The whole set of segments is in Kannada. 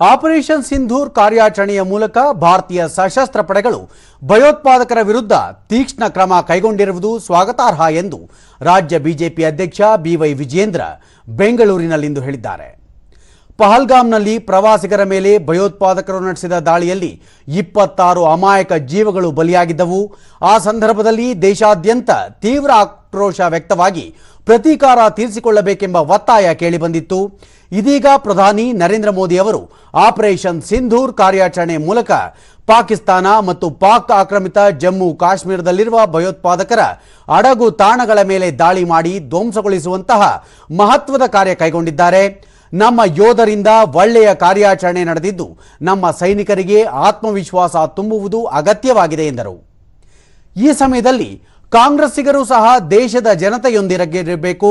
ಆಪರೇಷನ್ ಸಿಂಧೂರ್ ಕಾರ್ಯಾಚರಣೆಯ ಮೂಲಕ ಭಾರತೀಯ ಸಶಸ್ತ್ರ ಪಡೆಗಳು ಭಯೋತ್ಪಾದಕರ ವಿರುದ್ಧ ತೀಕ್ಷ್ಣ ಕ್ರಮ ಕೈಗೊಂಡಿರುವುದು ಸ್ವಾಗತಾರ್ಹ ಎಂದು ರಾಜ್ಯ ಬಿಜೆಪಿ ಅಧ್ಯಕ್ಷ ಬಿವೈ ವಿಜೇಂದ್ರ ಬೆಂಗಳೂರಿನಲ್ಲಿಂದು ಹೇಳಿದ್ದಾರೆ. ಪಹಲ್ಗಾಮ್ನಲ್ಲಿ ಪ್ರವಾಸಿಗರ ಮೇಲೆ ಭಯೋತ್ಪಾದಕರು ನಡೆಸಿದ ದಾಳಿಯಲ್ಲಿ ಇಪ್ಪತ್ತಾರು ಅಮಾಯಕ ಜೀವಗಳು ಬಲಿಯಾಗಿದ್ದವು. ಆ ಸಂದರ್ಭದಲ್ಲಿ ದೇಶಾದ್ಯಂತ ತೀವ್ರ ಆಕ್ರೋಶ ವ್ಯಕ್ತವಾಗಿ ಪ್ರತೀಕಾರ ತೀರಿಸಿಕೊಳ್ಳಬೇಕೆಂಬ ಒತ್ತಾಯ ಕೇಳಿಬಂದಿತ್ತು. ಇದೀಗ ಪ್ರಧಾನಿ ನರೇಂದ್ರ ಮೋದಿ ಅವರು ಆಪರೇಷನ್ ಸಿಂಧೂರ್ ಕಾರ್ಯಾಚರಣೆ ಮೂಲಕ ಪಾಕಿಸ್ತಾನ ಮತ್ತು ಪಾಕ್ ಆಕ್ರಮಿತ ಜಮ್ಮು ಕಾಶ್ಮೀರದಲ್ಲಿರುವ ಭಯೋತ್ಪಾದಕರ ಅಡಗು ತಾಣಗಳ ಮೇಲೆ ದಾಳಿ ಮಾಡಿ ಧ್ವಂಸಗೊಳಿಸುವಂತಹ ಮಹತ್ವದ ಕಾರ್ಯ ಕೈಗೊಂಡಿದ್ದಾರೆ. ನಮ್ಮ ಯೋಧರಿಂದ ಒಳ್ಳೆಯ ಕಾರ್ಯಾಚರಣೆ ನಡೆದಿದ್ದು ನಮ್ಮ ಸೈನಿಕರಿಗೆ ಆತ್ಮವಿಶ್ವಾಸ ತುಂಬುವುದು ಅಗತ್ಯವಾಗಿದೆ ಎಂದರು. ಈ ಸಮಯದಲ್ಲಿ ಕಾಂಗ್ರೆಸ್ಸಿಗರು ಸಹ ದೇಶದ ಜನತೆಯೊಂದಿರಬೇಕು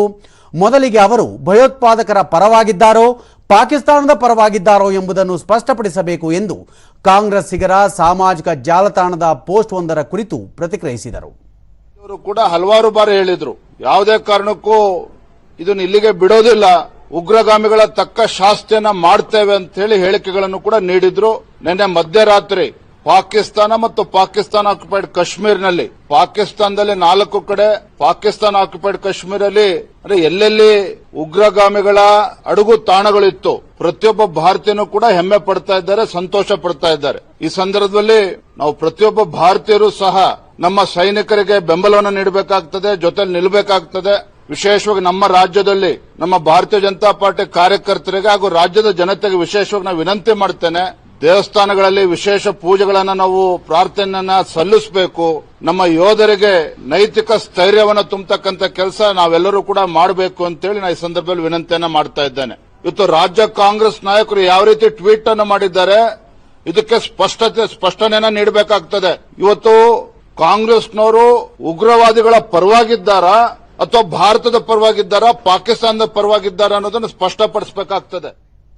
ಮೊದಲಿಗೆ ಅವರು ಭಯೋತ್ಪಾದಕರ ಪರವಾಗಿದ್ದಾರೋ, ಪಾಕಿಸ್ತಾನದ ಪರವಾಗಿದ್ದಾರೋ ಎಂಬುದನ್ನು ಸ್ಪಷ್ಟಪಡಿಸಬೇಕು ಎಂದು ಕಾಂಗ್ರೆಸ್ಸಿಗರ ಸಾಮಾಜಿಕ ಜಾಲತಾಣದ ಪೋಸ್ಟ್ ಒಂದರ ಕುರಿತು ಪ್ರತಿಕ್ರಿಯಿಸಿದರು. ಇವರು ಕೂಡ ಹಲವಾರು ಬಾರಿ ಹೇಳಿದ್ರು, ಯಾವುದೇ ಕಾರಣಕ್ಕೂ ಇದನ್ನು ಇಲ್ಲಿಗೆ ಬಿಡೋದಿಲ್ಲ, ಉಗ್ರಗಾಮಿಗಳ ತಕ್ಕ ಶಾಸ್ತಿಯನ್ನ ಮಾಡ್ತೇವೆ ಅಂತ ಹೇಳಿ ಹೇಳಿಕೆಗಳನ್ನು ಕೂಡ ನೀಡಿದ್ರು. ನಿನ್ನೆ ಮಧ್ಯರಾತ್ರಿ ಪಾಕಿಸ್ತಾನ ಮತ್ತು ಪಾಕಿಸ್ತಾನ ಆಕ್ಯುಪೈಡ್ ಕಾಶ್ಮೀರ್ನಲ್ಲಿ. ಪಾಕಿಸ್ತಾನದಲ್ಲಿ ನಾಲ್ಕು ಕಡೆ ಪಾಕಿಸ್ತಾನ ಆಕ್ಯುಪೈಡ್ ಕಾಶ್ಮೀರಲ್ಲಿ ಅಂದ್ರೆ ಎಲ್ಲೆಲ್ಲಿ ಉಗ್ರಗಾಮಿಗಳ ಅಡುಗು ತಾಣಗಳಿತ್ತು, ಪ್ರತಿಯೊಬ್ಬ ಭಾರತೀಯನು ಕೂಡ ಹೆಮ್ಮೆ ಪಡ್ತಾ ಇದ್ದಾರೆ, ಸಂತೋಷ ಪಡ್ತಾ ಇದ್ದಾರೆ. ಈ ಸಂದರ್ಭದಲ್ಲಿ ನಾವು ಪ್ರತಿಯೊಬ್ಬ ಭಾರತೀಯರು ಸಹ ನಮ್ಮ ಸೈನಿಕರಿಗೆ ಬೆಂಬಲವನ್ನು ನೀಡಬೇಕಾಗ್ತದೆ ಜೊತೆ ನಿಲ್ಲಬೇಕಾಗ್ತದೆ. ವಿಶೇಷವಾಗಿ ನಮ್ಮ ರಾಜ್ಯದಲ್ಲಿ, ನಮ್ಮ ಭಾರತೀಯ ಜನತಾ ಪಾರ್ಟಿ ಕಾರ್ಯಕರ್ತರಿಗೆ ಹಾಗೂ ರಾಜ್ಯದ ಜನತೆಗೆ ವಿಶೇಷವಾಗಿ ನಾವು ವಿನಂತಿ ಮಾಡ್ತೇನೆ ದೇವಸ್ಥಾನಗಳಲ್ಲಿ ವಿಶೇಷ ಪೂಜೆಗಳನ್ನು ನಾವು ಪ್ರಾರ್ಥನೆಯನ್ನ ಸಲ್ಲಿಸಬೇಕು. ನಮ್ಮ ಯೋಧರಿಗೆ ನೈತಿಕ ಸ್ಥೈರ್ಯವನ್ನು ತುಂಬತಕ್ಕಂತ ಕೆಲಸ ನಾವೆಲ್ಲರೂ ಕೂಡ ಮಾಡಬೇಕು ಅಂತೇಳಿ ನಾನು ಈ ಸಂದರ್ಭದಲ್ಲಿ ವಿನಂತಿಯನ್ನ ಮಾಡ್ತಾ ಇದ್ದೇನೆ. ಇವತ್ತು ರಾಜ್ಯ ಕಾಂಗ್ರೆಸ್ ನಾಯಕರು ಯಾವ ರೀತಿ ಟ್ವೀಟ್ ಅನ್ನು ಮಾಡಿದ್ದಾರೆ, ಇದಕ್ಕೆ ಸ್ಪಷ್ಟತೆ, ಸ್ಪಷ್ಟನೆಯನ್ನ ನೀಡಬೇಕಾಗ್ತದೆ. ಇವತ್ತು ಕಾಂಗ್ರೆಸ್ನವರು ಉಗ್ರವಾದಿಗಳ ಪರವಾಗಿದ್ದಾರಾ, ಅಥವಾ ಭಾರತದ ಪರವಾಗಿದ್ದಾರಾ, ಪಾಕಿಸ್ತಾನದ ಪರವಾಗಿದ್ದಾರಾ ಅನ್ನೋದನ್ನು ಸ್ಪಷ್ಟಪಡಿಸಬೇಕಾಗ್ತದೆ.